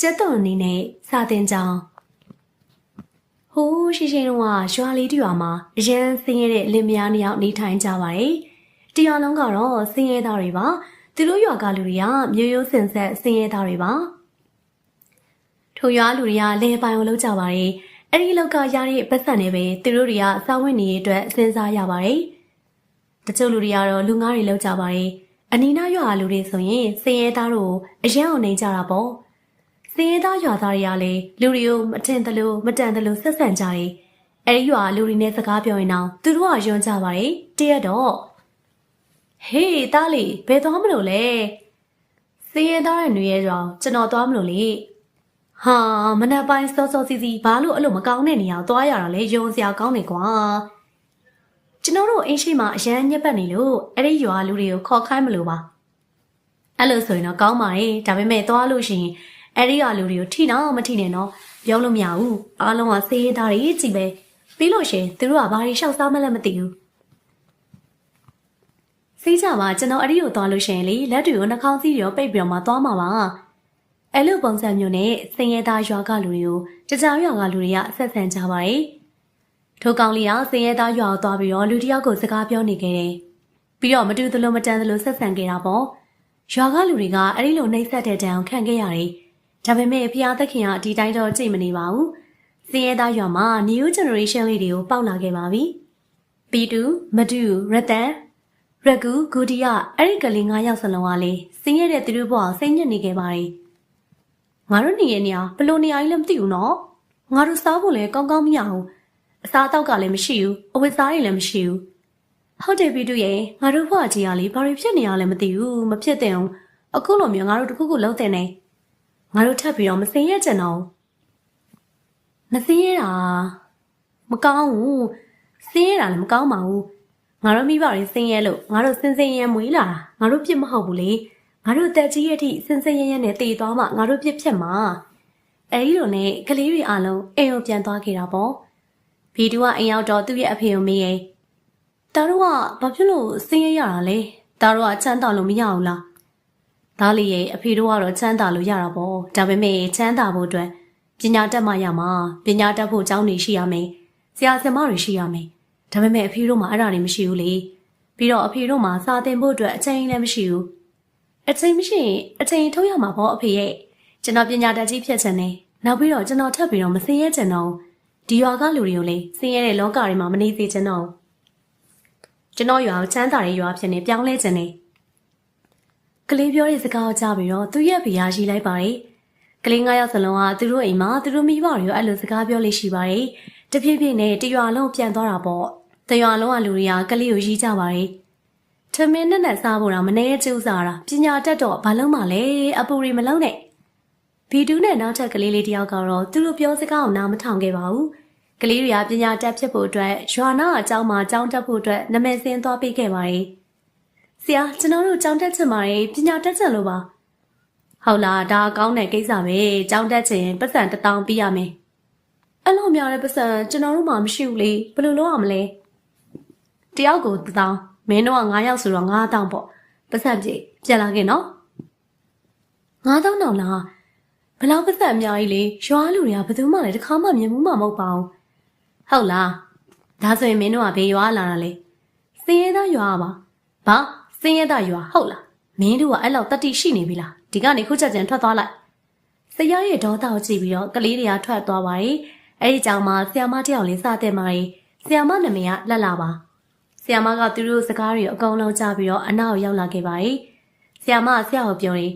ကျက်သွန်အနေနဲ့စာတင်ကြောင်းဟိုးရှိရှိတော့ကရွာလေးတရွာမှာအရန်ဆင်းရဲတဲ့လင်မယားနှစ်ယောက်နေထိုင်ကြပါတယ်။တရွာလုံးကတော့ဆင်းရဲသားတွေပါ။သူတို့ရွာကလူတွေကမျိုးရိုးစင်ဆက်ဆင်းရဲသားတွေပါ။ထိုရွာလူတွေကလေပိုင်ကိုလုပ်ကြပါတယ်။အဲ့ဒီလောက်ကရတဲ့ပတ်စံတွေပဲသူတို့တွေကစာဝတ်နေရေးအတွက်စဉ်းစားရပါတယ်။တချို့လူတွေကတော့လူငါးတွေလောက်ကြပါတယ်။အနီးနားရွာလူတွေဆိုရင်ဆင်းရဲသားတို့အရန်အောင်နေကြတာပေါ့။ ဆင်းရဲသားရွာသားတွေကလည်းလူတွေကိုမထင်သလိုမတန်သလိုဆက်ဆံကြတယ်။အဲဒီရွာလူတွေနဲ့စကားပြောရင်တော့သူတို့ကယွန်းကြပါတယ်။တရက်တော့ဟေးတားလီဘယ်သွားမလို့လဲ။ဆင်းရဲသားရဲ့ຫນွေရဲကြောင်ကျွန်တော်သွားမလို့လေ။ဟာမနက်ပိုင်းစောစောစီစီဘာလို့အဲ့လိုမကောင်းတဲ့နေရာကိုသွားရတာလဲယုံစရာကောင်းနေကွာ။ကျွန်တော်တို့အင်းရှိမှာအရန်ညက်ပတ်နေလို့အဲ့ဒီရွာလူတွေကိုခေါ်ခိုင်းမလို့ပါ။အဲ့လိုဆိုရင်တော့ကောင်းပါရဲ့ဒါပေမဲ့သွားလို့ရှိရင် အဲ့ဒီရွာလူတွေကိုထိတော့မထိနဲ့တော့ပြောလို့မရဘူး။အားလုံးကစေးရသားတွေကြည့်ပဲ။ပြီးလို့ရှိရင်သူတို့ကဘာတွေရှောက်စားမလဲမသိဘူး။စီးကြပါကျွန်တော်အဲ့ဒီကိုသွားလို့ရှိရင်လေလက်တွေကိုနှာခေါင်းစည်းတွေရောပိတ်ပြီးတော့မှသွားမှာပါ။အဲ့လိုပုံစံမျိုးနဲ့စင်ရဲသားရွာကလူတွေကိုတကြားရွာကလူတွေကဆက်ဆံကြပါတယ်။ထိုကောင်လေးကစင်ရဲသားရွာကိုသွားပြီးတော့လူတစ်ယောက်ကိုစကားပြောနေခဲ့တယ်။ပြီးတော့မတူသလိုမတန်သလိုဆက်ဆံခဲ့တာပေါ့။ရွာကလူတွေကအဲ့ဒီလိုနှိပ်စက်တဲ့တံကိုခံခဲ့ရတယ်။ ဒါပေမဲ့ဖျားသခင်ကဒီတိုင်းတော့ကြိတ်မနေပါဘူး။စင်ရဲသားရွာမှာ new generation လေးတွေကိုပေါက်လာခဲ့ပါပြီ။ပီတူမတူရတန်ရကူဂူဒီယာအဲ့ဒီကလေး၅ယောက်စလုံးကလေစင်ရဲတဲ့သူတို့ဘဝကိုစိတ်ညစ်နေခဲ့ပါတယ်။ငါတို့နေရနေရဘလို့နေရာကြီးလည်းမသိဘူးနော်။ငါတို့စားဖို့လည်းကောင်းကောင်းမရဘူး။အစားအသောက်ကလည်းမရှိဘူး။အဝတ်စားတွေလည်းမရှိဘူး။ဟုတ်တယ်ပီတူရဲ့ငါတို့ဘဝကြီးကလေဘာတွေဖြစ်နေရလဲမသိဘူး။မဖြစ်တဲ့အောင်အခုလိုမျိုးငါတို့တခုခုလုံးတဲ့နေ။ ငါတို့ထပ်ပြီးတော့မစင်ရဲကြတော့မစင်ရတာမကောင်းဘူးစင်ရတာလည်းမကောင်းပါဘူးငါတို့မိဘတွေစင်ရဲလို့ငါတို့စင်စင်ရဲမွေးလာတာငါတို့ပြစ်မဟုတ်ဘူးလေငါတို့တက်ကြီးရဲ့အထိစင်စင်ရဲရဲနဲ့တည်သွားမှငါတို့ပြစ်ဖြတ်မှာအဲဒီလိုနဲ့ကလေးတွေအားလုံးအိမ်ကိုပြန်သွားခဲ့တာပေါ့ဘီတူကအိမ်ရောက်တော့သူ့ရဲ့အဖေကိုမေးရင်တားတို့ကဘာဖြစ်လို့စင်ရဲရတာလဲတားတို့ကချမ်းသာလို့မရဘူးလား ဒါလီရဲ့အဖေတို့ကတော့ချမ်းသာလို့ရတာပေါ့ဒါပေမဲ့ချမ်းသာဖို့အတွက်ပညာတတ်မှရမှာပညာတတ်ဖို့ကျောင်းနေရှိရမယ်ဆရာဆရာမတွေရှိရမယ်ဒါပေမဲ့အဖေတို့မှာအဲ့ဒါတွေမရှိဘူးလေပြီးတော့အဖေတို့မှာစာသင်ဖို့အတွက်အချိန်လည်းမရှိဘူးအချိန်မရှိရင်အချိန်ထုတ်ရမှာပေါ့အဖေရဲ့ကျွန်တော်ပညာတတ်ကြီးဖြစ်ချင်တယ်နောက်ပြီးတော့ကျွန်တော်ထပ်ပြီးတော့မစင်ရဲချင်တော့ဒီရွာကလူတွေကိုလေစင်ရဲတဲ့လောကတွေမှာမနေသေးချင်တော့ကျွန်တော်ရွာကိုချမ်းသာတဲ့ရွာဖြစ်နေပြောင်းလဲချင်တယ် ကလေးပြောတဲ့စကားကိုကြားပြီးတော့သူ့ရဲ့ဖေယားရှိလိုက်ပါတယ်ကလေး၅ယောက်စလုံးကသူတို့အိမ်မှာသူတို့မိဘတွေကိုအဲ့လိုစကားပြောလေးရှိပါတယ်။တဖြည်းဖြည်းနဲ့တရွာလုံးပြန်သွားတာပေါ့။တရွာလုံးကလူတွေကကလေးကိုရီးကြပါတယ်။ထမင်းနဲ့နဲ့စားဖို့တော့မနေကျူးစားတာပညာတတ်တော့ဘာလုံးမလဲအပူရီမလုံးနဲ့။ဗီဒူးနဲ့နောက်ထပ်ကလေးလေးတယောက်ကတော့သူတို့ပြောစကားကိုနားမထောင်ခဲ့ပါဘူး။ကလေးတွေကပညာတတ်ဖြစ်ဖို့အတွက်ရွာနာအကျောင်းမှာကျောင်းတက်ဖို့အတွက်နာမည်စင်းသွားပေးခဲ့ပါတယ်။ ဆရာကျွန်တော်တို့ကျောင်းတက်ချင်ပါတယ်ပညာတက်ချင်လို့ပါ။ဟုတ်လားဒါကောင်းတဲ့ကိစ္စပဲကြောင်းတက်ချင်ပတ်စံတစ်တောင်းပြီးရမယ်အဲ့လိုများတဲ့ပတ်စံကျွန်တော်တို့မှမရှိဘူးလေဘယ်လိုလုပ်ရမလဲတယောက်ကိုတစ်တောင်းမင်းတို့က9ယောက်ဆိုတော့9တောင်းပေါ့ပတ်စံပြေပြန်လာခဲ့နော်9တောင်းတော့လားဘယ်လောက်ပတ်စံအများကြီးလေရွာလူတွေကဘယ်သူမှလည်းတစ်ခါမှမြင်မှုမှမဟုတ်ပါဘူးဟုတ်လားဒါဆိုရင်မင်းတို့ကဘေးရွာလာတာလေစင်းရဲသားရွာပါဘာ စင်းရဲသားရွာဟုတ်လားမင်းတို့ကအဲ့လောက်တတိရှိနေပြီလားဒီကနေခုချက်ချင်းထွက်သွားလိုက်ဆရာရဲ့ဒေါသကိုကြည့်ပြီးတော့ကလေးတွေကထွက်သွားပါတယ်အဲ့ဒီကြောင်မှာဆရာမတယောက်လေးစတဲ့မာရီဆရာမနာမည်ကလက်လာပါဆရာမကသူတို့စကားတွေအကုန်လုံးကြားပြီးတော့အနောက်ရောက်လာခဲ့ပါတယ်ဆရာမဆရာကိုပြောရင်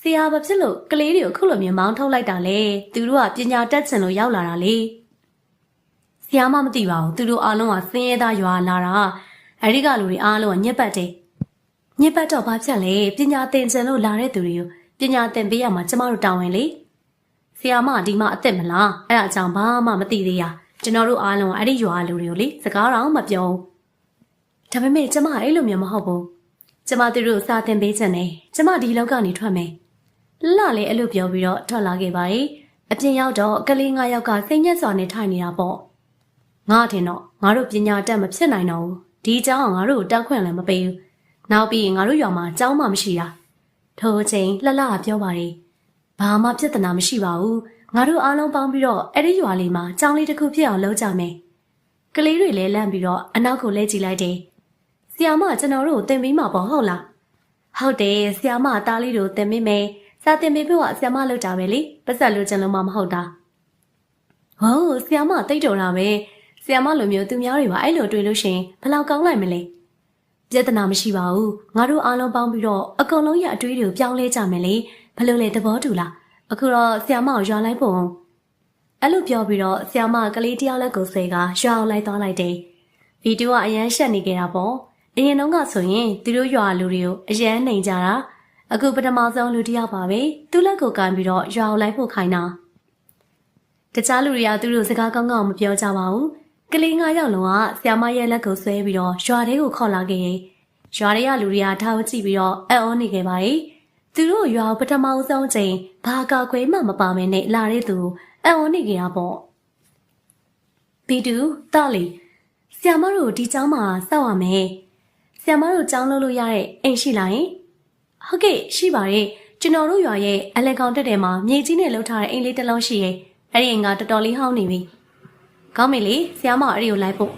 ဆရာဘာဖြစ်လို့ကလေးတွေကိုခုလိုမျိုးမောင်းထုတ်လိုက်တာလဲသူတို့ကပညာတတ်ချင်လို့ရောက်လာတာလေဆရာမမသိပါဘူးသူတို့အားလုံးကစင်းရဲသားရွာလာတာအဲ့ဒီကလူတွေအားလုံးကညက်ပတ်တယ် ညစ်ပတ်တော့ဘာဖြစ်လဲပညာသင်ချင်လို့လာတဲ့သူတွေကိုပညာသင်ပေးရမှာကျမတို့တာဝန်လေဆရာမဒီမှာအသက်မလားအဲ့ဒါကြောင့်ဘာမှမသိသေးရကျွန်တော်တို့အားလုံးအဲ့ဒီရွာလူတွေကိုလေစကားတော့မပြောဘူးဒါပေမဲ့ကျမအဲ့လိုမျိုးမဟုတ်ဘူးကျမတို့တို့စာသင်ပေးချင်တယ်ကျမဒီလောက်ကနေထွက်မယ်လှလေအဲ့လိုပြောပြီးတော့ထွက်လာခဲ့ပါ යි အပြင်ရောက်တော့ကလေး၅ယောက်ကစိတ်ညက်စွာနဲ့ထိုင်နေတာပေါ့ငါထင်တော့ငါတို့ပညာတတ်မဖြစ်နိုင်တော့ဘူးဒီเจ้าကငါတို့ကိုတောက်ခွင့်လည်းမပေးဘူး နောက်ပြီးငါတို့ရွာမှာကျောင်းမှမရှိတာထိုအချိန်လှလှပြောပါလေဘာမှပြဿနာမရှိပါဘူးငါတို့အားလုံးပေါင်းပြီးတော့အဲ့ဒီရွာလေးမှာကြောင်းလေးတစ်ခုဖြစ်အောင်လုပ်ကြမယ်ကလေးတွေလည်းလန့်ပြီးတော့အနောက်ကိုလဲကြည့်လိုက်တယ်ဆီယာမကျွန်တော်တို့ကိုတင်ပေးမှာပေါ့ဟုတ်လားဟုတ်တယ်ဆီယာမတားလေးတို့တင်ပေးမယ်စာတင်ပေးဖို့ကဆီယာမလုပ်တာပဲလေပတ်သက်လို့ကျွန်တော်မှမဟုတ်တာဟုတ်ဆီယာမတိတ်တော်တာပဲဆီယာမလိုမျိုးသူများတွေပါအဲ့လိုတွေ့လို့ရှရင်ဘယ်လောက်ကောင်းလိုက်မလဲ ပြဿနာမရှိပါဘူးငါတို့အားလုံးပေါင်းပြီးတော့အကုန်လုံးရအတွေးတွေကိုပြောင်းလဲကြမယ်လေဘယ်လိုလဲသဘောတူလားအခုတော့ဆီယာမကိုရွာလိုက်ဖို့အဲ့လိုပြောပြီးတော့ဆီယာမကလေးတယောက်လက်ကိုဆွဲကရွာအောင်လိုက်သွားလိုက်တယ်ဗီဒီယိုကအရန်ရှက်နေကြတာပေါ့အရင်တော့ကဆိုရင်သူတို့ရွာလူတွေကိုအရန်နှိမ်ကြတာအခုပထမဆုံးလူတစ်ယောက်ပါပဲသူ့လက်ကိုကန်ပြီးတော့ရွာအောင်လိုက်ဖို့ခိုင်းတာတခြားလူတွေကသူတို့စကားကောင်းကောင်းမပြောကြပါဘူး ကလေး၅ယောက်လုံးကဆီယာမရဲ့လက်ကိုဆွဲပြီးတော့ရွာထဲကိုခေါ်လာခဲ့ရင်ရွာတွေကလူတွေကထားဝကြည့်ပြီးတော့အံ့ဩနေခဲ့ပါ යි သူတို့ရွာပထမဆုံးချိန်ဘာကာခွေးမှမပါမနဲ့လာတဲ့သူအံ့ဩနေကြတာပေါ့ဘီတူတာလီဆီယာမတို့ဒီကျောင်းမှာစောက်ရမယ်ဆီယာမတို့ကျောင်းလုပ်လို့ရတဲ့အိမ်ရှိလားယင်ဟုတ်ကဲ့ရှိပါရဲ့ကျွန်တော်တို့ရွာရဲ့အလဲကောင်တက်တယ်မှာမြေကြီးနဲ့လှုပ်ထားတဲ့အိမ်လေးတစ်လုံးရှိရဲ့အဲ့ဒီအိမ်ကတော်တော်လေးဟောင်းနေပြီ ကောင်းပြီလေဆီယာမအဲ့ဒီကိုလိုက်ဖို့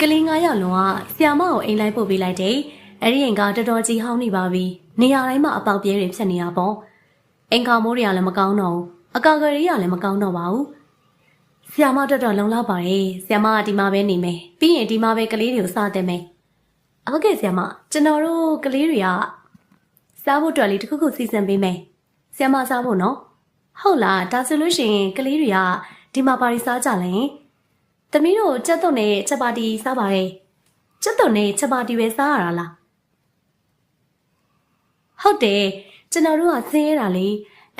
ကလေး9ယောက်လုံးကဆီယာမကိုအိမ်လိုက်ပို့ပေးလိုက်တယ်အဲ့ဒီအိမ်ကတော်တော်ကြီးဟောင်းနေပါပြီနေရာတိုင်းမှာအပေါက်ပြဲတွေဖြစ်နေတာပေါ့အိမ်ကောင်မိုးတွေကလည်းမကောင်းတော့ဘူးအကာကလေးတွေကလည်းမကောင်းတော့ပါဘူးဆီယာမတော်တော်လုံလောက်ပါရဲ့ဆီယာမကဒီမှာပဲနေမယ်ပြီးရင်ဒီမှာပဲကလေးတွေကိုစားတယ်မယ်ဟုတ်ကဲ့ဆီယာမကျွန်တော်တို့ကလေးတွေကစားဖို့အတွက်လေးတစ်ခုခုစီစဉ်ပေးမယ်ဆီယာမစားဖို့နော်ဟုတ်လားဒါဆိုလို့ရှိရင်ကလေးတွေကဒီမှာပါရီစားကြလဲ သမီးတို့ကြက်သွန်နဲ့ချက်ပါတီစားပါရဲ့ကြက်သွန်နဲ့ချက်ပါတီပဲစားရတာလားဟုတ်တယ်ကျွန်တော်တို့ကဆင်းရဲတာလေ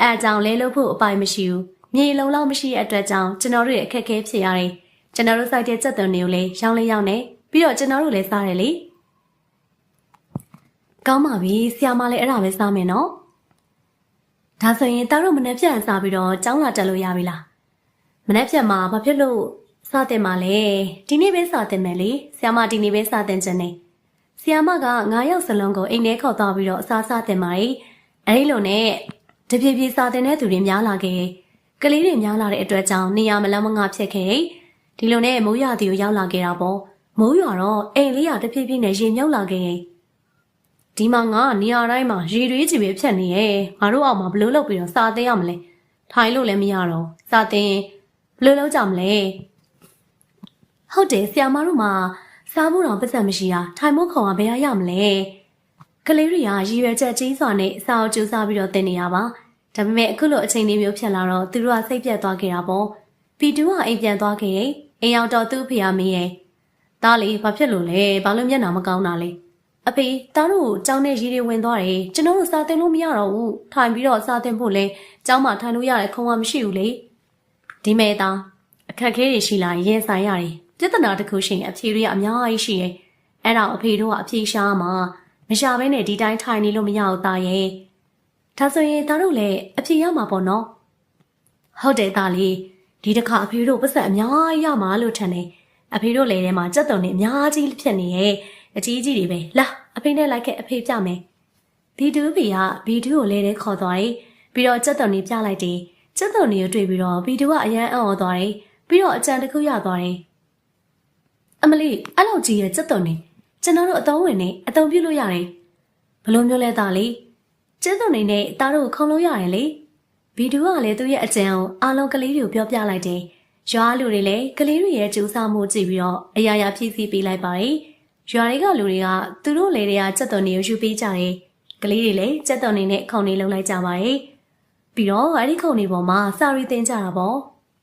အဲအကြောင်းလဲလို့ဖို့အပိုင်မရှိဘူးမြေလုံလောက်မရှိတဲ့အတွက်ကြောင့်ကျွန်တော်တို့ရဲ့အခက်အခဲဖြစ်ရတယ်ကျွန်တော်တို့စိုက်တဲ့စက်သွန်တွေကိုလည်းရောင်းလဲရောင်းနေပြီးတော့ကျွန်တော်တို့လည်းစားတယ်လေကောင်းပါပြီဆရာမလည်းအဲ့ဒါပဲစားမယ်နော်ဒါဆိုရင်တားတို့မနေ့ဖြန်စားပြီးတော့ကျောင်းလာတက်လို့ရပြီလားမနေ့ဖြန်မှာဘာဖြစ်လို့ စတင်မှာလဲဒီနေ့ပဲစတင်မယ်လေဆရာမဒီနေ့ပဲစတင်ခြင်းနဲ့ဆီယာမက9ယောက်စလုံးကိုအိမ်ထဲခေါ်သွားပြီးတော့အစားစားတင်ပါတယ်။အဲဒီလိုနဲ့တပြေပြေစားတင်တဲ့သူတွေများလာခဲ့။ကလေးတွေများလာတဲ့အတွက်ကြောင့်နေရာမလန်းမငါဖြစ်ခဲ့။ဒီလိုနဲ့မိုးရွာတီကိုရောက်လာခဲ့တာပေါ့။မိုးရွာတော့အိမ်လေးကတပြေပြေနဲ့ရေမြုပ်လာခဲ့။ဒီမှာငါနေရာတိုင်းမှာရေတွေးကြည့်ပဲဖြတ်နေရဲ့။ငါတို့အောက်မှာဘလို့လုပ်ပြီးတော့စားတင်ရမလဲ။ထိုင်လို့လည်းမရတော့။စားတင်ဘလို့လုပ်ကြမလဲ။ ဟုတ်တယ်ဆီယာမတို့မှာစားဖို့တော့ပတ်စံမရှိတာထိုင်မို့ခေါ်ကဘယ်ရရမလဲကလေးတွေကရည်ရွယ်ချက်ကြီးစွာနဲ့စာအုပ်ကျူးစားပြီးတော့တင်နေရပါဒါပေမဲ့အခုလိုအချိန်လေးမျိုးဖြစ်လာတော့သူတို့ကစိတ်ပြတ်သွားခဲ့တာပေါ့ပီတူကအိမ်ပြန်သွားခဲ့ရင်အိမ်ရောက်တော့သူ့ဖေကမင်းရဲ့ဒါလေဘာဖြစ်လို့လဲဘာလို့မျက်နှာမကောင်းတာလဲအဖေတားတို့ကျောင်းထဲရီတွေဝင်သွားတယ်ကျွန်တော်တို့စာသင်လို့မရတော့ဘူးထိုင်ပြီးတော့စာသင်ဖို့လဲကျောင်းမှာထိုင်လို့ရတဲ့ခုံကမရှိဘူးလေဒီမဲ့သားအခက်ခဲတွေရှိလာရင်ဆိုင်ရတယ် ပြဿနာတစ်ခုရှိရင်အဖြေတွေကအများကြီးရှိရဲ့အဲ့ဒါအဖေတို့ကအဖြေရှားမှာမရှာဘဲနဲ့ဒီတိုင်းထိုင်နေလို့မရဘူးသားရဲ့ဒါဆိုရင်သားတို့လည်းအဖြေရမှာပေါ့နော်ဟုတ်တယ်သားလေးဒီတစ်ခါအဖေတို့ပတ်စံအများကြီးရမှာလို့ထင်တယ်အဖေတို့လည်းထဲမှာစက်တုံနေအများကြီးဖြစ်နေရဲ့အကြီးကြီးတွေပဲလာအဖေနဲ့လိုက်ခဲ့အဖေပြမယ်ဘီတူဘီကဘီတူကိုလည်းထဲခေါ်သွားတယ်ပြီးတော့စက်တုံနေပြလိုက်တယ်စက်တုံနေကိုတွေ့ပြီးတော့ဘီတူကအရန်အံ့ဩသွားတယ်ပြီးတော့အကြံတစ်ခုရသွားတယ် အမလီအဲ့လောက်ကြီးရဲ့စက်တုံနေကျွန်တော်တို့အသုံးဝင်နေအသုံးပြုလို့ရတယ်ဘလို့မျိုးလဲသားလေစက်တုံနေနဲ့သားတို့ခုံလို့ရတယ်လေဘီတူကလည်းသူ့ရဲ့အကြံကိုအားလုံးကလေးတွေကိုပြောပြလိုက်တယ်ရွာလူတွေလည်းကလေးတွေရဲ့ကြိုးစားမှုကြည့်ပြီးတော့အရာရာဖြည့်ဆည်းပေးလိုက်ပါတယ်။ရွာတွေကလူတွေကသူတို့လေတွေကစက်တော်နေကိုယူပေးကြတယ်။ကလေးတွေလည်းစက်တော်နေနဲ့ခုံနေလုံးလိုက်ကြပါတယ်။ပြီးတော့အဲ့ဒီခုံနေပေါ်မှာစာရီတင်ကြတာပေါ့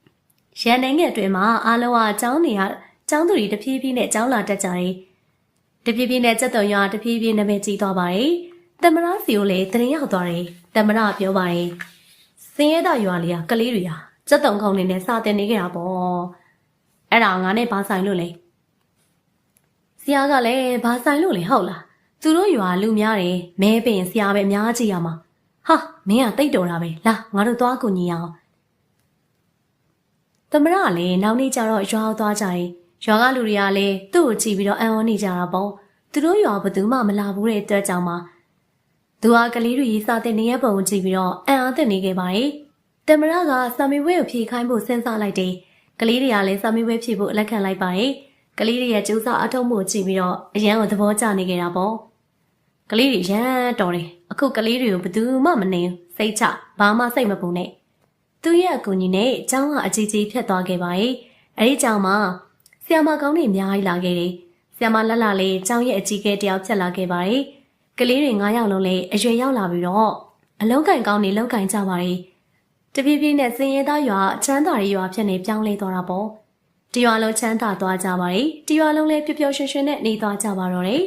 ။ရန်နိုင်ငံအတွင်းမှာအားလုံးကကျောင်းတွေက ကျောင်းသူတွေတဖြည်းဖြည်းနဲ့ကျောင်းလာတက်ကြတယ်။တဖြည်းဖြည်းနဲ့စက်တော်ရွာတဖြည်းဖြည်းနာမည်ကြီးသွားပါတယ်။တမရစီကိုလည်းတရင်ရောက်သွားတယ်။တမရပြောပါတယ်။စင်ရဲတာရွာလေးကကလေးတွေဟာစက်တုံခုံနေနဲ့စာတင်နေကြတာပေါ့အဲ့ဒါငါနဲ့ဘာဆိုင်လို့လဲဆရာကလည်းဘာဆိုင်လို့လဲဟုတ်လားသူတို့ရွာလူများတယ်မဲပင်ဆရာပဲအများကြီးရမှာဟာမင်းကတိတ်တော်တာပဲလာငါတို့သွားကူညီအောင်သမရကလည်းနောက်နေ့ကျတော့ရွာကိုသွားကြတယ် ရွာကလူတွေကလည်းသူ့ကိုကြည့်ပြီးတော့အံ့ဩနေကြတာပေါ့သူတို့ရွာဘယ်သူမှမလာဘူးတဲ့အတွက်ကြောင့်မှသူကကလေးတွေစာတင်နေရပုံကိုကြည့်ပြီးတော့အံ့အသစ်နေခဲ့ပါတယ်တမရကစာမေဝဲကိုဖြေခိုင်းဖို့စဉ်းစားလိုက်တယ်ကလေးတွေကလည်းစာမေဝဲဖြေဖို့လက်ခံလိုက်ပါတယ်ကလေးတွေရဲ့ကြိုးစားအထောက်မှုကိုကြည့်ပြီးတော့အရန်ကိုသဘောကျနေကြတာပေါ့ကလေးတွေရမ်းတော်တယ်အခုကလေးတွေကိုဘယ်သူမှမနေဘူးစိတ်ချဘာမှစိတ်မပူနဲ့သူ့ရဲ့အကူအညီနဲ့ကျောင်းကအကြီးကြီးဖြတ်သွားခဲ့ပါတယ်အဲဒီကျောင်းမှာ ဆီယမကောင်းတွေအများကြီးလာခဲ့တယ်ဆီယမလက်လာလေးကျောင်းရဲ့အကြီးကဲတယောက်ဖြတ်လာခဲ့ပါတယ်ကလေးတွေ9ယောက်လုံးလည်းအရွယ်ရောက်လာပြီးတော့အလုံးကင်ကောင်းနေလုံးကင်ကြပါတယ်တပြေးပြေးနဲ့စင်ရဲသားရွာချမ်းသာရေးရွာဖြစ်နေပြောင်းလဲသွားတာပေါ့တရွာလုံးချမ်းသာသွားကြပါတယ်တရွာလုံးလည်းပျော်ပျော်ရွှင်ရွှင်နဲ့နေသွားကြပါတော့တယ်